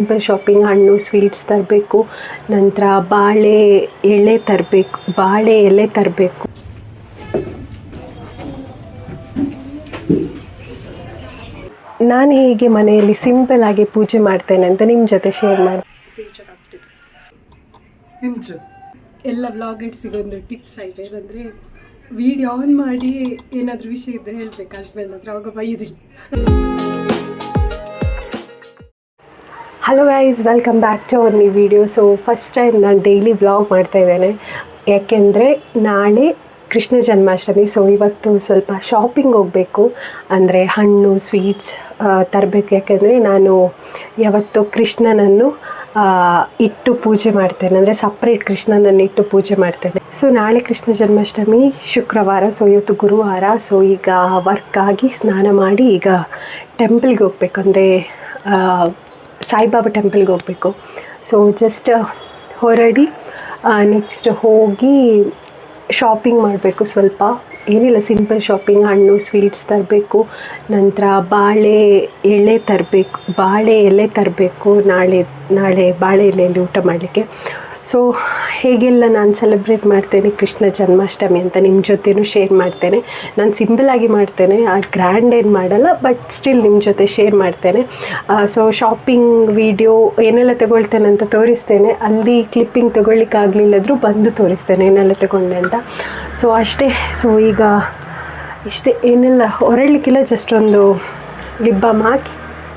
Simple shopping ಹಣ್ಣು sweets ತರಬೇಕು. ನಂತರ ಬಾಳೆ ಎಳೆ ತರಬೇಕು. ಬಾಳೆ ಎಲೆ ತರಬೇಕು. ನಾನು ಹೇಗೆ ಮನೆಯಲ್ಲಿ ಸಿಂಪಲ್ ಆಗಿ ಪೂಜೆ ಮಾಡ್ತೇನೆ ಅಂತ ನಿಮ್ಮ ಜೊತೆ ಶೇರ್ ಮಾಡಿ ಎಲ್ಲ ವ್ಲಾಗರ್ಸಿಗೊಂದು ಟಿಪ್ಸ್ ಆಯಿತು? ಏನಂದರೆ ವಿಡಿಯೋ ಆನ್ ಮಾಡಿ ಏನಾದರೂ ವಿಷಯ ಇದ್ದರೆ ಹೇಳ್ಬೇಕು ಹಸ್ಬೆಂಡ್ ಹತ್ರ ಅವಾಗ ಬೈಯೋದಿಲ್ಲ hello guys welcome back to our new video so first time ನಾನು ಡೈಲಿ ವ್ಲಾಗ್ ಮಾಡ್ತಾ ಇದ್ದೇನೆ. ಯಾಕೆಂದರೆ ನಾಳೆ ಕೃಷ್ಣ ಜನ್ಮಾಷ್ಟಮಿ ಸೊ ಇವತ್ತು ಸ್ವಲ್ಪ ಶಾಪಿಂಗ್ ಹೋಗಬೇಕು. ಅಂದರೆ ಹಣ್ಣು ಸ್ವೀಟ್ಸ್ ತರಬೇಕು. ಯಾಕೆಂದರೆ ನಾನು ಯಾವತ್ತು ಕೃಷ್ಣನನ್ನು ಇಟ್ಟು ಪೂಜೆ ಮಾಡ್ತೇನೆ. ಅಂದರೆ ಸಪ್ರೇಟ್ ಕೃಷ್ಣನನ್ನು ಇಟ್ಟು ಪೂಜೆ ಮಾಡ್ತೇನೆ. ಸೊ ನಾಳೆ ಕೃಷ್ಣ ಜನ್ಮಾಷ್ಟಮಿ, ಶುಕ್ರವಾರ ಸೊ ಇವತ್ತು ಗುರುವಾರ. ಸೊ ಈಗ ವರ್ಕ್ ಆಗಿ ಸ್ನಾನ ಮಾಡಿ ಈಗ ಟೆಂಪಲ್ಗೆ ಹೋಗ್ಬೇಕು. ಅಂದರೆ ಸಾಯಿಬಾಬಾ ಟೆಂಪಲ್ಗೆ ಹೋಗಬೇಕು. ಸೊ ಜಸ್ಟ್ ಹೊರಡಿ ನೆಕ್ಸ್ಟ್ ಹೋಗಿ ಶಾಪಿಂಗ್ ಮಾಡಬೇಕು ಸ್ವಲ್ಪ. ಏನಿಲ್ಲ ಸಿಂಪಲ್ ಶಾಪಿಂಗ್ ಹಣ್ಣು ಸ್ವೀಟ್ಸ್ ತರಬೇಕು. ನಂತರ ಬಾಳೆ ಎಳೆ ತರಬೇಕು, ಬಾಳೆ ಎಲೆ ತರಬೇಕು ನಾಳೆ ನಾಳೆ ಬಾಳೆ ಎಲೆಯಲ್ಲಿ ಊಟ ಮಾಡಲಿಕ್ಕೆ. ಸೊ ಹೇಗೆಲ್ಲ ನಾನು ಸೆಲೆಬ್ರೇಟ್ ಮಾಡ್ತೇನೆ ಕೃಷ್ಣ ಜನ್ಮಾಷ್ಟಮಿ ಅಂತ ನಿಮ್ಮ ಜೊತೆನೂ ಶೇರ್ ಮಾಡ್ತೇನೆ. ನಾನು ಸಿಂಪಲಾಗಿ ಮಾಡ್ತೇನೆ, ಆ ಗ್ರ್ಯಾಂಡ್ ಏನು ಮಾಡಲ್ಲ ಬಟ್ ಸ್ಟಿಲ್ ನಿಮ್ಮ ಜೊತೆ ಶೇರ್ ಮಾಡ್ತೇನೆ. ಸೊ ಶಾಪಿಂಗ್ ವಿಡಿಯೋ ಏನೆಲ್ಲ ತಗೊಳ್ತೇನೆ ಅಂತ ತೋರಿಸ್ತೇನೆ. ಅಲ್ಲಿ ಕ್ಲಿಪ್ಪಿಂಗ್ ತಗೊಳ್ಳಿಕ್ಕಾಗಲಿಲ್ಲದ್ರೂ ಬಂದು ತೋರಿಸ್ತೇನೆ ಏನೆಲ್ಲ ತಗೊಂಡೆ ಅಂತ. ಸೊ ಅಷ್ಟೇ ಸೊ ಈಗ ಇಷ್ಟೇ, ಏನೆಲ್ಲ ಹೊರಡಲಿಕ್ಕಿಲ್ಲ ಜಸ್ಟ್ ಒಂದು ಲಿಪ್ ಹಾಕಿ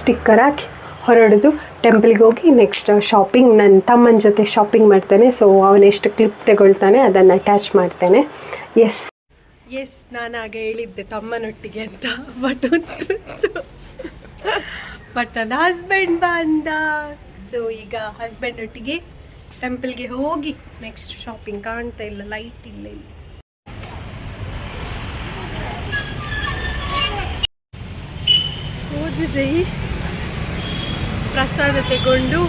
ಸ್ಟಿಕ್ಕರ್ ಹಾಕಿ, ಹೊರಡೋದು. ಟೆಂಪಲ್ಗೆ ಹೋಗಿ ನೆಕ್ಸ್ಟ್ ಶಾಪಿಂಗ್ ನನ್ನ ತಮ್ಮನ ಜೊತೆ ಶಾಪಿಂಗ್ ಮಾಡ್ತೇನೆ. ಸೊ ಅವನೆಷ್ಟು ಕ್ಲಿಪ್ ತಗೊಳ್ತಾನೆ, ಅದನ್ನು ಅಟ್ಯಾಚ್ ಮಾಡ್ತೇನೆ. ಎಸ್ ಎಸ್ ನಾನು ಆಗ ಹೇಳಿದ್ದೆ, ತಮ್ಮನೊಟ್ಟಿಗೆ ಅಂತ. ಬಟ್ ಬಟ್ ನನ್ನ ಹಸ್ಬೆಂಡ್ ಬಂದ. ಸೊ ಈಗ ಹಸ್ಬೆಂಡ್ ಒಟ್ಟಿಗೆ ಟೆಂಪಲ್ಗೆ ಹೋಗಿ ನೆಕ್ಸ್ಟ್ ಶಾಪಿಂಗ್ ಕಾಣ್ತಾ ಇಲ್ಲ ಲೈಟ್ ಇಲ್ಲ ಇಲ್ಲಿ. ಓದು ಜೈ. ಪ್ರಸಾದ ತಗೊಂಡು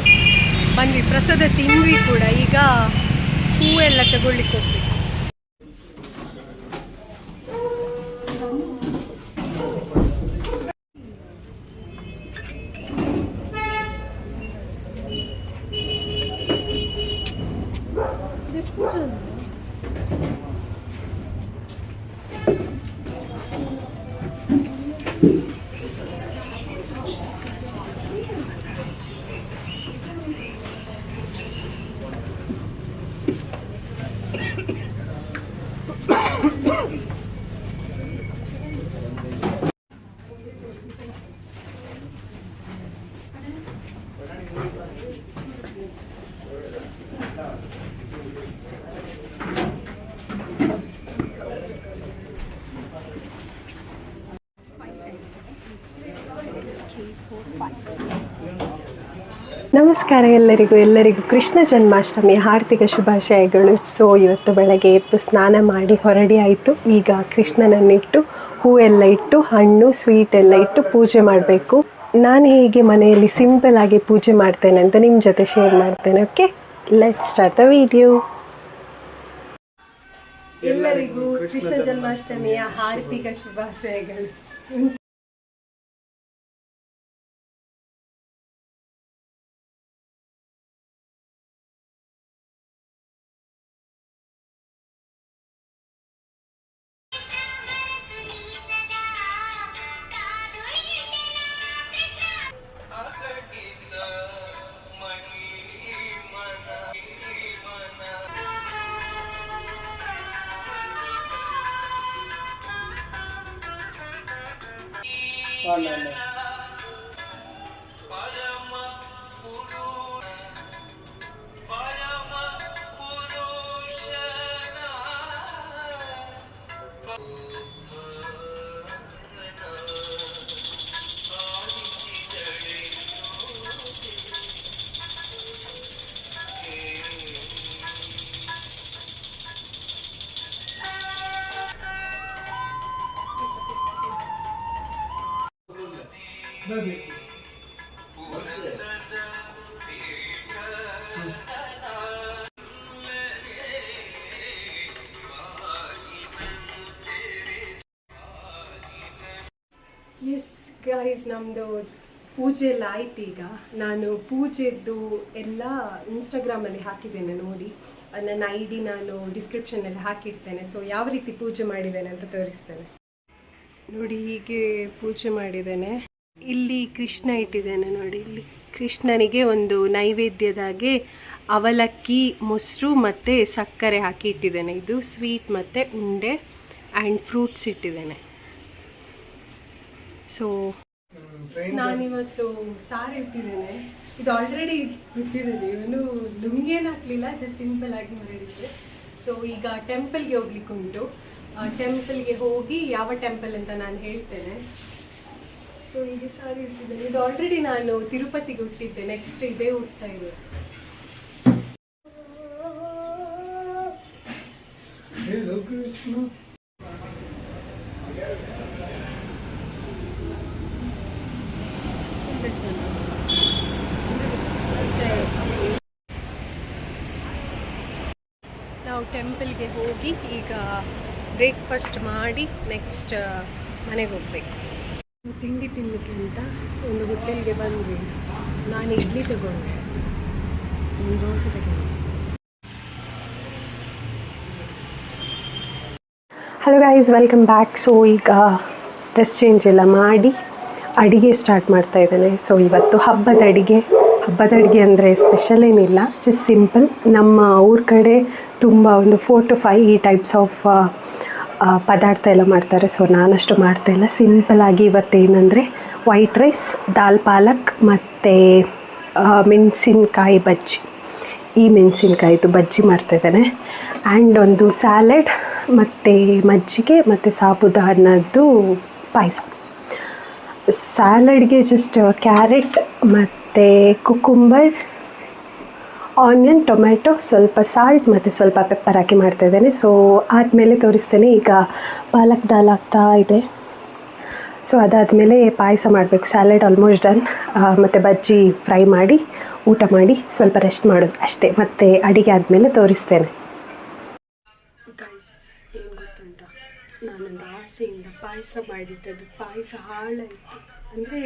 ಬಂದ್ವಿ. ಪ್ರಸಾದ ತಿಂದ್ವಿ ಕೂಡ. ಈಗ ಹೂವೆಲ್ಲ ತಗೊಳ್ಳಿಕ್ಕೆ ಹೋಗ್ಬೇಕು ನಮಸ್ಕಾರ ಎಲ್ಲರಿಗೂ ಎಲ್ಲರಿಗೂ ಕೃಷ್ಣ ಜನ್ಮಾಷ್ಟಮಿ ಹಾರ್ದಿಕ ಶುಭಾಶಯಗಳು. ಸೊ ಇವತ್ತು ಬೆಳಗ್ಗೆ ಎದ್ದು ಸ್ನಾನ ಮಾಡಿ ಹೊರಡಿ ಆಯಿತು. ಈಗ ಕೃಷ್ಣನನ್ನಿಟ್ಟು ಹೂವೆಲ್ಲ ಇಟ್ಟು, ಹಣ್ಣು ಸ್ವೀಟ್ ಎಲ್ಲ ಇಟ್ಟು ಪೂಜೆ ಮಾಡಬೇಕು. ನಾನು ಹೇಗೆ ಮನೆಯಲ್ಲಿ ಸಿಂಪಲ್ ಆಗಿ ಪೂಜೆ ಮಾಡ್ತೇನೆ ಅಂತ ನಿಮ್ಮ ಜೊತೆ ಶೇರ್ ಮಾಡ್ತೇನೆ okay let start the video ಎಲ್ಲರಿಗೂ ಕೃಷ್ಣ ಜನ್ಮಾಷ್ಟಮಿಯ ಹಾರ್ದಿಕ ಶುಭಾಶಯಗಳು. ಎಸ್ ಗೈಸ್ ನಮ್ಮದು ಪೂಜೆ ಎಲ್ಲ ಆಯ್ತು ಈಗ. ನಾನು ಪೂಜೆದ್ದು ಎಲ್ಲ ಇನ್ಸ್ಟಾಗ್ರಾಮಲ್ಲಿ ಹಾಕಿದ್ದೇನೆ ನೋಡಿ. ನನ್ನ ಐ ಡಿ ನಾನು ಡಿಸ್ಕ್ರಿಪ್ಷನಲ್ಲಿ ಹಾಕಿರ್ತೇನೆ. ಸೊ ಯಾವ ರೀತಿ ಪೂಜೆ ಮಾಡಿದ್ದೇನೆ ಅಂತ ತೋರಿಸ್ತೇನೆ. ನೋಡಿ, ಹೀಗೆ ಪೂಜೆ ಮಾಡಿದ್ದೇನೆ. ಇಲ್ಲಿ ಕೃಷ್ಣ ಇಟ್ಟಿದ್ದೇನೆ ನೋಡಿ. ಇಲ್ಲಿ ಕೃಷ್ಣನಿಗೆ ಒಂದು ನೈವೇದ್ಯದಾಗೆ ಅವಲಕ್ಕಿ, ಮೊಸರು ಮತ್ತು ಸಕ್ಕರೆ ಹಾಕಿ ಇಟ್ಟಿದ್ದೇನೆ. ಇದು ಸ್ವೀಟ್ ಮತ್ತು ಉಂಡೆ ಆ್ಯಂಡ್ ಫ್ರೂಟ್ಸ್ ಇಟ್ಟಿದ್ದೇನೆ. ಸೊ ನಾನಿವತ್ತು ಸಾರಿ ಇಟ್ಟಿದ್ದೇನೆ. ಇದು ಆಲ್ರೆಡಿ ಬಿಟ್ಟಿದ್ದೀನಿ ಇವನು ಲುಂಗೇನು ಹಾಕಲಿಲ್ಲ ಜಸ್ಟ್ ಸಿಂಪಲ್ ಆಗಿ ಮಾಡಿದ್ದೆ. ಸೊ ಈಗ ಟೆಂಪಲ್ಗೆ ಹೋಗ್ಲಿಕ್ಕೆ ಉಂಟು. ಟೆಂಪಲ್ಗೆ ಹೋಗಿ ಯಾವ ಟೆಂಪಲ್ ಅಂತ ನಾನು ಹೇಳ್ತೇನೆ. ಸೊ ಈಗ ಸಾರಿ ಇಟ್ಟಿದ್ದೇನೆ. ಇದು ಆಲ್ರೆಡಿ ನಾನು ತಿರುಪತಿಗೆ ಹುಟ್ಟಿದ್ದೆ. ನೆಕ್ಸ್ಟ್ ಇದೇ ಹುಡ್ತಾ ಇರೋದು. Hello, ನಾವು ಟೆಂಪಲ್ಗೆ ಹೋಗಿ ಈಗ ಬ್ರೇಕ್ಫಾಸ್ಟ್ ಮಾಡಿ ನೆಕ್ಸ್ಟ್ ಮನೆಗೆ ಹೋಗ್ಬೇಕು. ತಿಂಡಿ ತಿನ್ನಲಿಕ್ಕೆ ಅಂತ ಒಂದು ಹೋಟೆಲ್ಗೆ ಬಂದ್ವಿ. ನಾನು ಇಡ್ಲಿ ತಗೊಂಡೆ. ಒಂದು ದೋಸೆ ತಗೊಂಡೆ. Hello guys welcome back so ಈಗ ಡ್ರೆಸ್ ಚೇಂಜ್ ಎಲ್ಲ ಮಾಡಿ ಅಡಿಗೆ ಸ್ಟಾರ್ಟ್ ಮಾಡ್ತಾ ಇದ್ದೇನೆ. ಸೊ ಇವತ್ತು ಹಬ್ಬದ ಅಡಿಗೆ. ಹಬ್ಬದ ಅಡುಗೆ ಅಂದರೆ ಸ್ಪೆಷಲ್ ಏನಿಲ್ಲ ಜಸ್ಟ್ ಸಿಂಪಲ್ ನಮ್ಮ ಊರ ಕಡೆ ತುಂಬ ಒಂದು ಫೋರ್ ಟು ಫೈವ್ ಈ ಟೈಪ್ಸ್ ಆಫ್ ಪದಾರ್ಥ ಎಲ್ಲ ಮಾಡ್ತಾರೆ. ಸೊ ನಾನಷ್ಟು ಮಾಡ್ತಾ ಇಲ್ಲ. ಸಿಂಪಲಾಗಿ ಇವತ್ತೇನೆಂದರೆ ವೈಟ್ ರೈಸ್ ದಾಲ್ ಪಾಲಕ್ ಮತ್ತು ಮೆಣಸಿನ್ಕಾಯಿ ಬಜ್ಜಿ. ಈ ಮೆಣಸಿನ್ಕಾಯಿದು ಬಜ್ಜಿ ಮಾಡ್ತಾಯಿದ್ದೇನೆ ಆ್ಯಂಡ್ ಒಂದು ಸ್ಯಾಲೆಡ್ ಮತ್ತು ಮಜ್ಜಿಗೆ ಮತ್ತು ಸಾಬುದಾನದ್ದು ಪಾಯಸ. ಸ್ಯಾಲಡ್ಗೆ ಜಸ್ಟ್ ಕ್ಯಾರೆಟ್ ಮತ್ತು ಕುಕುಂಬರ್ ಆನಿಯನ್ ಟೊಮೆಟೊ ಸ್ವಲ್ಪ ಸಾಲ್ಟ್ ಮತ್ತು ಸ್ವಲ್ಪ ಪೆಪ್ಪರ್ ಹಾಕಿ ಮಾಡ್ತಾಯಿದ್ದೇನೆ ಸೊ ಆದಮೇಲೆ ತೋರಿಸ್ತೇನೆ, ಈಗ ಪಾಲಕ್ ದಾಲ್ ಆಗ್ತಾ ಇದೆ. ಸೊ ಅದಾದಮೇಲೆ ಪಾಯಸ ಮಾಡಬೇಕು. ಸ್ಯಾಲೆಡ್ ಆಲ್ಮೋಸ್ಟ್ ಡನ್ ಮತ್ತು ಬಜ್ಜಿ ಫ್ರೈ ಮಾಡಿ, ಊಟ ಮಾಡಿ ಸ್ವಲ್ಪ ರೆಸ್ಟ್ ಮಾಡೋದು ಅಷ್ಟೇ. ಮತ್ತು ಅಡಿಗೆ ಆದಮೇಲೆ ತೋರಿಸ್ತೇನೆ. ಏನು ಗೊತ್ತುಂಟ? ನಾನೊಂದು ಆಸೆಯಿಂದ ಪಾಯಸ ಮಾಡಿದ್ದದು ಪಾಯಸ ಹಾಳಾಯಿತು. ಅಂದರೆ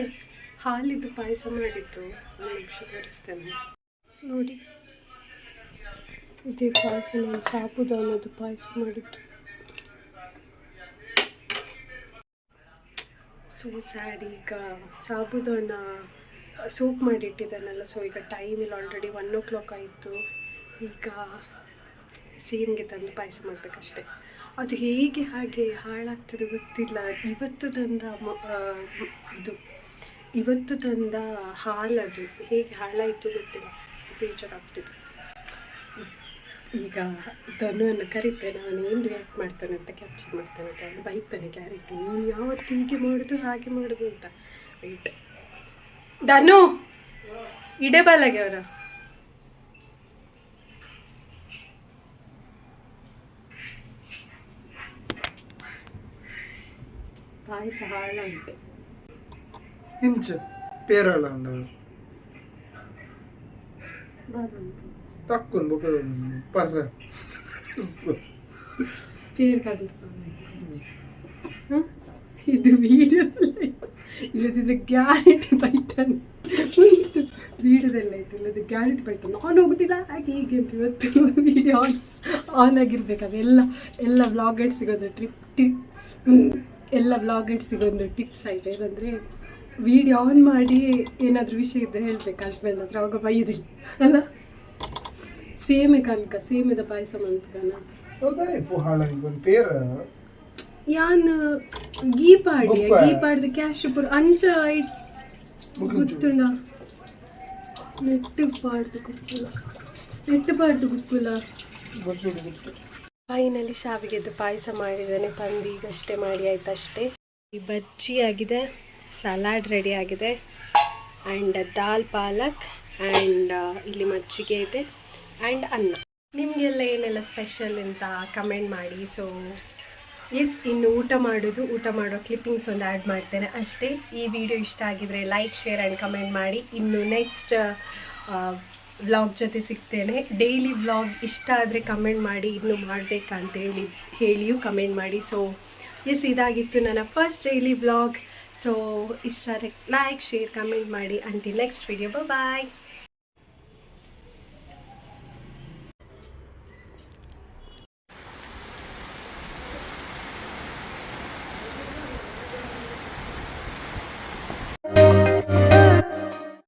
ಹಾಲಿದ್ದು ಪಾಯಸ ಮಾಡಿದ್ದು. ನಾನು ನಿಮಿಷ ತೋರಿಸ್ತೇನೆ. ನೋಡಿ. ಇದೇ ಪಾಯಸ ನಾನು ಸಾಬುದಾನದ್ದು ಪಾಯಸ ಮಾಡಿದ್ದು. ಸೊ ಸ್ಯಾಡ್ ಈಗ ಸಾಬುದಾನ ಸೂಪ್ ಮಾಡಿಟ್ಟಿದ್ದಾನಲ್ಲ. ಸೊ ಈಗ ಟೈಮ್ ಇಲ್ಲ. ಆಲ್ರೆಡಿ ಒನ್ ಓ ಕ್ಲಾಕ್ ಆಯಿತು. ಈಗ ಸೇಮ್ಗೆ ತಂದು ಪಾಯಸ ಮಾಡಬೇಕಷ್ಟೆ. ಅದು ಹೇಗೆ ಹಾಗೆ ಹಾಳಾಗ್ತದೆ ಗೊತ್ತಿಲ್ಲ. ಇವತ್ತು ತಂದ ಇದು. ಇವತ್ತು ತಂದ ಹಾಲದು ಹೇಗೆ ಹಾಳಾಯಿತು ಗೊತ್ತಿಲ್ಲ. ಬೇಜಾರಾಗ್ತಿದೆ. ಈಗ ಧನುವನ್ನು ಕರಿತೇನೆ. ಅವನು ಏನು ರಿಯಾಕ್ಟ್ ಮಾಡ್ತಾನೆ ಅಂತ ಕ್ಯಾಪ್ಚರ್ ಮಾಡ್ತಾನೆ. ಅಂತ ಅವನು ಬೈತಾನೆ ಕ್ಯಾರೆಕ್ಟ್ ನೀನು ಯಾವತ್ತು ಹೀಗೆ ಮಾಡೋದು ಹಾಗೆ ಮಾಡೋದು ಅಂತ. ವೆಯ್ಟ್ ಧನು! ಇಡೇ ಬಾಲಾಗೆ ಅವರ. ಪಾಯಸ ಹಾಳಾಯಿತು. ಇಂಚ ಪೇರಳ ಉಂಡು ತಕ್ಕೊಂಡು ಬೊಕ ಪರ್ರ ಇದು ವಿಡಿಯೋದಲ್ಲ ಇಲ್ಲದಿದ್ರೆ ಗ್ಯಾರಂಟಿ ಬೈತಾನೆ ವಿಡಿಯೋದಲ್ಲ ಆಯ್ತು ಇಲ್ಲದಿದ್ರೆ ಗ್ಯಾರಂಟಿ ಬೈತಾನೆ ನಾನು ಹೋಗುದಿಲ್ಲ ಹಾಗೆ ಹೀಗೆ ಅಂತ ಇವತ್ತು ವಿಡಿಯೋ ಆನ್ ಆನ್ ಆಗಿರ್ಬೇಕಾದ್ರೆ ಎಲ್ಲ ಎಲ್ಲ ವ್ಲಾಗರ್ಸಿಗೊಂದು ಟ್ರಿಪ್ ಟಿಪ್ ಎಲ್ಲ ವ್ಲಾಗರ್ಸಿಗೊಂದು ಟಿಪ್ಸ್ ಆಯ್ತು ಏನಂದರೆ ವಿಡಿಯೋ ಆನ್ ಮಾಡಿ ಏನಾದರೂ ವಿಷಯ ಇದ್ದರೆ ಹೇಳ್ಬೇಕು ಹಸ್ಬೆಂಡ್ ಹತ್ರ. ಅವಾಗ ಬೈದಿಲ್ಲ ಅಲ್ಲ? ಸೇಮೆ ಕನಕ ಸೇಮೆದ ಪಾಯಸ ಮಂತ್ಕನ ಹೌದಾ ಗೀ ಪಾಡಿ ಯಾನ್ ಗೀ ಪಾಡಿ. ಗೀಪಾಡ್ದು ಕ್ಯಾಶ್ ಪುರ ಅಂಚ ಐಟ್. ಗೊತ್ತುಂಡ ನೆಟ್ಟು ಪಾಡ್ದು ಗೊತ್ತಿಲ್ಲ. ನೆಟ್ಟು ಪಾಡ್ದು ಗೊತ್ತಿಲ್ಲ. ಗೊತ್ತು ಗೊತ್ತು. ಫೈನಲಿ ಶಾವಿಗೆದ್ದು ಪಾಯಸ ಮಾಡಿದ್ದೇನೆ ತಂದು ಈಗಷ್ಟೇ ಮಾಡಿ ಆಯ್ತು ಅಷ್ಟೇ ಈ ಬಜ್ಜಿ ಆಗಿದೆ ಸಲಾಡ್ ರೆಡಿ ಆಗಿದೆ. ಆ್ಯಂಡ್ ದಾಲ್ ಪಾಲಕ್ ಆ್ಯಂಡ್ ಇಲ್ಲಿ ಮಜ್ಜಿಗೆ ಇದೆ ಆ್ಯಂಡ್ ಅನ್ನ. ನಿಮಗೆಲ್ಲ ಏನೆಲ್ಲ ಸ್ಪೆಷಲ್ ಅಂತ ಕಮೆಂಟ್ ಮಾಡಿ. ಸೊ ಎಸ್ ಇನ್ನು ಊಟ ಮಾಡೋದು, ಊಟ ಮಾಡೋ ಕ್ಲಿಪ್ಪಿಂಗ್ಸ್ ಒಂದು ಆ್ಯಡ್ ಮಾಡ್ತೇನೆ ಅಷ್ಟೇ. ಈ ವಿಡಿಯೋ ಇಷ್ಟ ಆಗಿದ್ರೆ ಲೈಕ್ ಶೇರ್ ಆ್ಯಂಡ್ ಕಮೆಂಟ್ ಮಾಡಿ. ಇನ್ನು ನೆಕ್ಸ್ಟ್ ವ್ಲಾಗ್ ಜೊತೆ ಸಿಗ್ತೇನೆ. ಡೈಲಿ ವ್ಲಾಗ್ ಇಷ್ಟ ಆದರೆ ಕಮೆಂಟ್ ಮಾಡಿ. ಇನ್ನು ಮಾಡಬೇಕಂತೇಳಿ ಹೇಳಿಯೂ ಕಮೆಂಟ್ ಮಾಡಿ. ಸೊ ಎಸ್ ಇದಾಗಿತ್ತು ನನ್ನ ಫಸ್ಟ್ ಡೈಲಿ ವ್ಲಾಗ್ ಸೊ ಇಷ್ಟ ಲೈಕ್ ಶೇರ್ ಕಮೆಂಟ್ ಮಾಡಿ. ಅಂಟಿ ನೆಕ್ಸ್ಟ್ ವಿಡಿಯೋ ಬಾಯ್